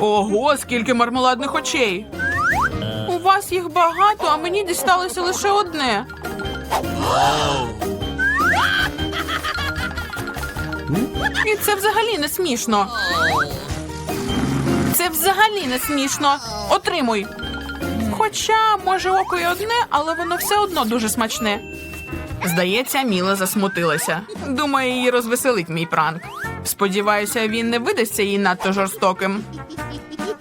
Ого, скільки мармеладних очей. У вас їх багато, а мені дісталося лише одне. І це взагалі не смішно. Це взагалі не смішно. Отримуй. Хоча, може, око й одне, але воно все одно дуже смачне. Здається, Міла засмутилася. Думаю, її розвеселить мій пранк. Сподіваюся, він не видасться їй надто жорстоким.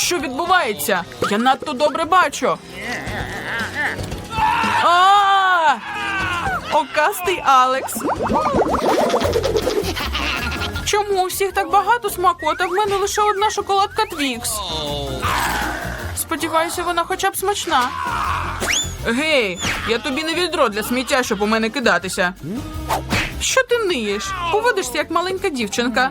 Що відбувається? Я надто добре бачу. Окастий Алекс. Чому у всіх так багато смакот, а в мене лише одна шоколадка Твікс? Сподіваюся, вона хоча б смачна. Гей, я тобі не відро для сміття, щоб у мене кидатися. Що ти ниєш? Поводишся як маленька дівчинка.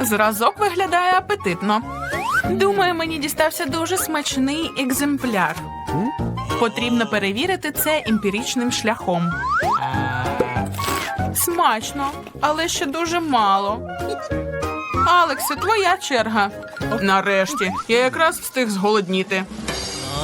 Зразок виглядає апетитно. Думаю, мені дістався дуже смачний екземпляр. Потрібно перевірити це емпіричним шляхом. Смачно, але ще дуже мало. Алексе, твоя черга. Нарешті, я якраз встиг зголодніти.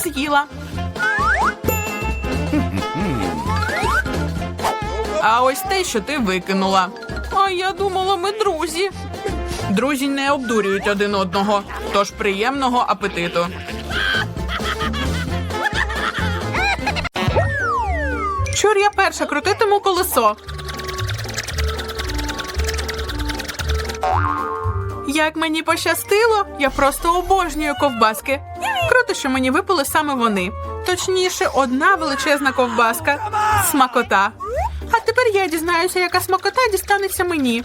З'їла. А ось те, що ти викинула. А я думала, ми друзі. Друзі не обдурюють один одного, тож приємного апетиту. Чур я перша крутитиму колесо. Як мені пощастило, я просто обожнюю ковбаски. Круто, що мені випали саме вони. Точніше, одна величезна ковбаска. Смакота. А тепер я дізнаюся, яка смакота дістанеться мені.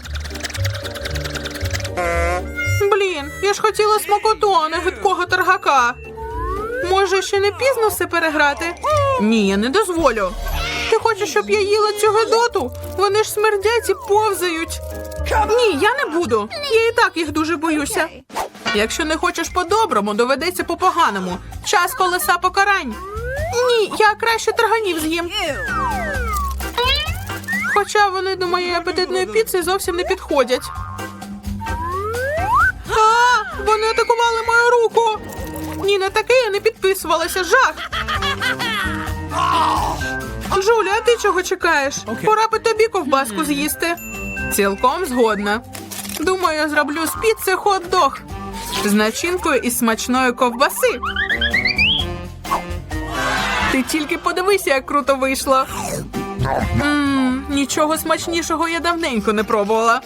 Блін, я ж хотіла смакоту, а не гидкого торгака. Може, ще не пізно все переграти? Ні, я не дозволю. Ти хоч хочеш, щоб я їла цю гидоту? Вони ж смердять і повзають. Ні, я не буду. Я і так їх дуже боюся. Якщо не хочеш по-доброму, доведеться по-поганому. Час колеса покарань. Ні, я краще тарганів з'їм. Хоча вони до моєї апетитної піци зовсім не підходять. А, вони атакували мою руку. Ні, на таке я не підписувалася. Жах. Жуля, а ти чого чекаєш? Пора би тобі ковбаску з'їсти. Цілком згодна. Думаю, я зроблю з піци хот-дог з начинкою із смачної ковбаси. Ти тільки подивися, як круто вийшло. Мм, нічого смачнішого я давненько не пробувала.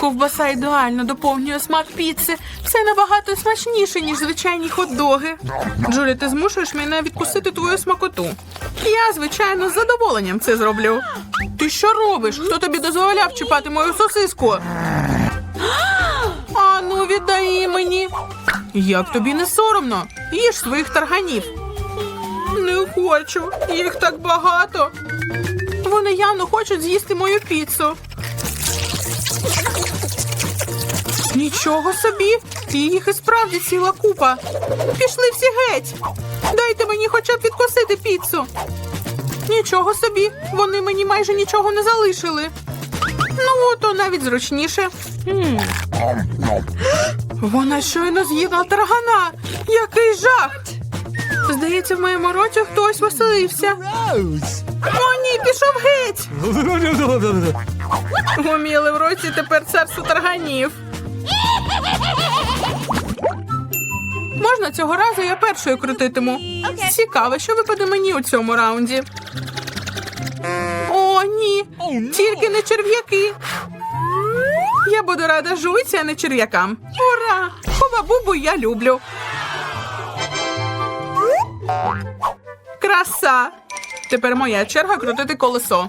Ковбаса ідеально доповнює смак піци. Все набагато смачніше, ніж звичайні хот-доги. Джулі, ти змушуєш мене відкусити твою смакоту. Я, звичайно, з задоволенням це зроблю. Ти що робиш? Хто тобі дозволяв чіпати мою сосиску? А ну віддай мені. Як тобі не соромно? Їж своїх тарганів. Не хочу, їх так багато. Вони явно хочуть з'їсти мою піцу. Нічого собі, їх і справді ціла купа. Пішли всі геть. Дайте мені хоча б відкусити піцу. Нічого собі, вони мені майже нічого не залишили. Ну, то навіть зручніше. Вона щойно з'їла таргана. Який жах! Здається, в моєму роті хтось веселився. О, ні, пішов геть. Гуміли в році тепер царство тарганів. Можна цього разу я першою крутитиму. Цікаво, що випаде мені у цьому раунді. О, ні. Тільки не черв'яки. Я буду рада жуйці, а не черв'якам. Ура! Хова-бубу я люблю. Краса! Тепер моя черга крутити колесо.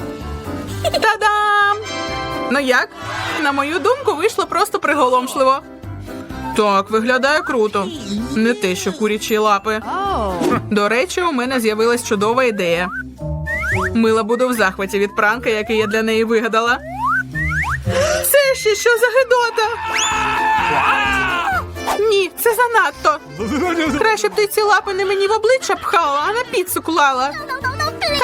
Та-дам! Ну як? На мою думку, вийшло просто приголомшливо. Так, виглядає круто. Не те, що курячі лапи. До речі, у мене з'явилась чудова ідея. Мила буде в захваті від пранка, який я для неї вигадала. Це ще що за гидота? Ні, це занадто. Краще б ти ці лапи не мені в обличчя пхала, а на піцу клала.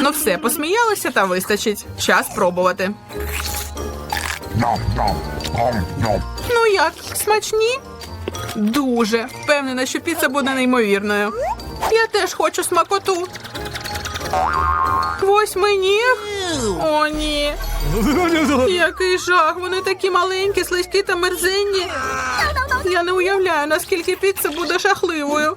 Ну все, посміялися та вистачить. Час пробувати. Ну як, смачні? Дуже. Впевнена, що піца буде неймовірною. Я теж хочу смакоту. Восьминіг? О, ні. Який жах, вони такі маленькі, слизькі та мерзенні. Я не уявляю, наскільки піца буде жахливою.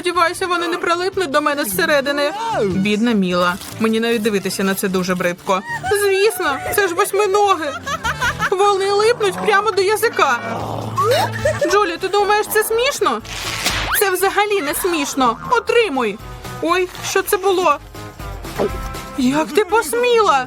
Сподіваюся, вони не прилипнуть до мене зсередини. Бідна Міла. Мені навіть дивитися на це дуже бридко. Звісно, це ж восьминоги. Вони липнуть прямо до язика. Джулі, ти думаєш, це смішно? Це взагалі не смішно. Отримуй. Ой, що це було? Як ти посміла?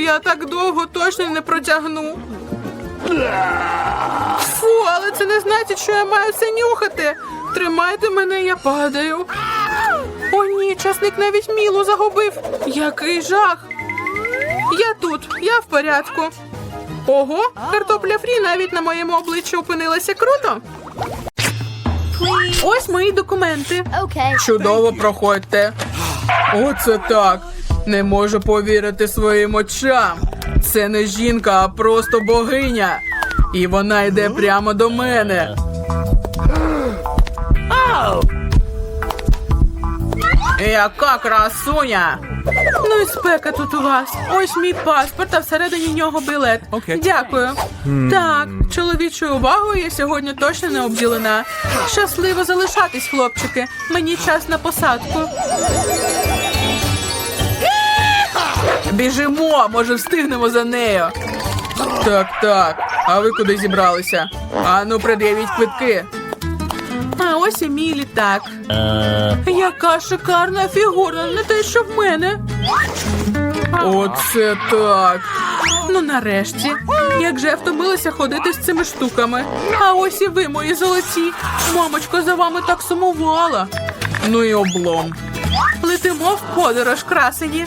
Я так довго точно не протягну. Фу, але це не значить, що я маю це нюхати. Тримайте мене, я падаю. О, ні, часник навіть мілу загубив. Який жах. Я тут, я в порядку. Ого, картопля фрі навіть на моєму обличчі опинилася круто. Ось мої документи. Чудово проходьте. Оце так. Не можу повірити своїм очам. Це не жінка, а просто богиня. І вона йде прямо до мене. Яка красуня! Ну і спека тут у вас. Ось мій паспорт, а всередині нього білет. Дякую. Так, чоловічою увагою я сьогодні точно не обділена. Щасливо залишатись, хлопчики. Мені час на посадку. Біжимо, може встигнемо за нею. Так, так. А ви куди зібралися? Ану, пред'явіть квитки. А ось і мій літак. Яка шикарна фігура, не те, що в мене. Оце так. Ну нарешті. Як же я втомилася ходити з цими штуками. А ось і ви, мої золоті. Мамочка за вами так сумувала. Ну і облом. Летимо в подорож, красені.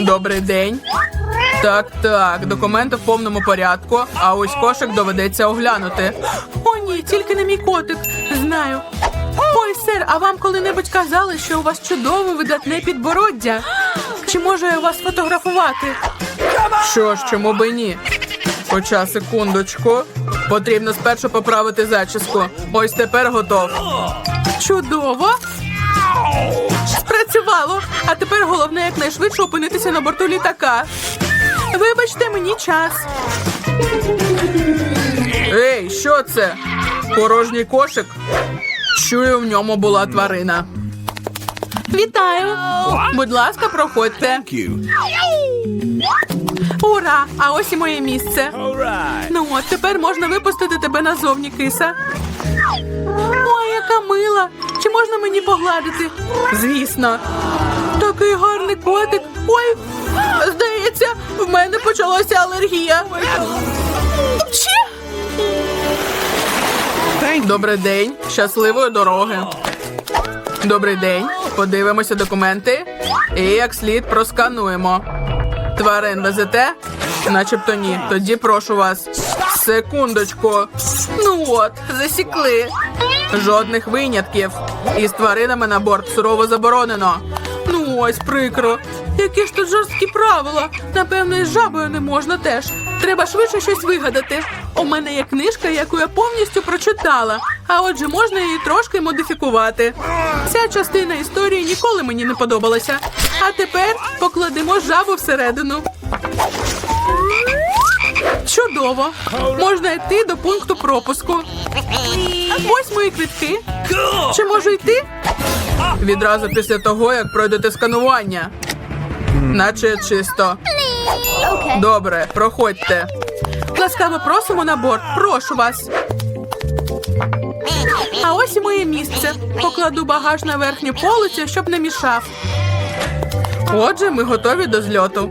Добрий день. Так, так, документи в повному порядку, а ось кошик доведеться оглянути. О, ні, тільки не мій котик. Знаю. Ой, сер, а вам коли-небудь казали, що у вас чудове видатне підбороддя? Чи можу я вас фотографувати? Що ж, чому би ні? Хоча секундочку. Потрібно спершу поправити зачіску. Ось тепер готов. Чудово. Спрацювало. А тепер головне якнайшвидше опинитися на борту літака. Вибачте мені час. Ей, що це? Порожній кошик? Чую, в ньому була тварина. Вітаю! Будь ласка, проходьте. Ура! А ось і моє місце. Ну от тепер можна випустити тебе назовні, киса. Ой, яка мила! Можна мені погладити? Звісно. Такий гарний котик. Ой, здається, в мене почалася алергія. Добрий день. Щасливої дороги. Добрий день. Подивимося документи. І як слід проскануємо. Тварин везете? Начебто ні. Тоді прошу вас. Секундочку. Ну от, засікли. Жодних винятків. Із тваринами на борт сурово заборонено. Ну ось прикро. Які ж тут жорсткі правила. Напевно, з жабою не можна теж. Треба швидше щось вигадати. У мене є книжка, яку я повністю прочитала. А отже, можна її трошки модифікувати. Ця частина історії ніколи мені не подобалася. А тепер покладемо жабу всередину. Чудово. Можна йти до пункту пропуску. Ось мої квитки. Чи можу йти? Відразу після того, як пройдете сканування. Наче чисто. Добре, проходьте. Ласкаво просимо на борт. Прошу вас. А ось і моє місце. Покладу багаж на верхню полицю, щоб не мішав. Отже, ми готові до зльоту.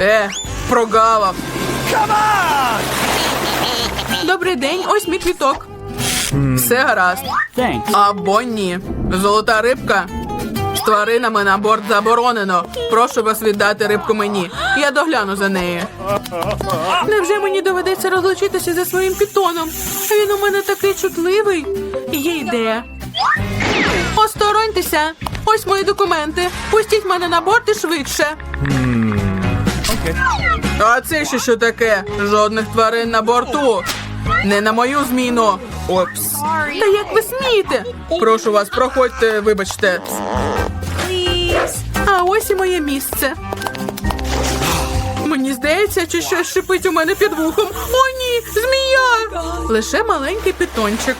Е, прогавав. Добрий день, ось мій квіток. Все гаразд. Thanks. Або ні. Золота рибка. З тваринами на борт заборонено. Прошу вас віддати рибку мені. Я догляну за нею. Невже мені доведеться розлучитися зі своїм пітоном? Він у мене такий чутливий. Є ідея. Остороньтеся. Ось мої документи. Пустіть мене на борт і швидше. А це ще що таке? Жодних тварин на борту. Не на мою зміну. Опс. Та як ви смієте? Прошу вас, проходьте, вибачте. А ось і моє місце. Мені здається, чи щось шипить у мене під вухом. О, ні, змія! Лише маленький питончик.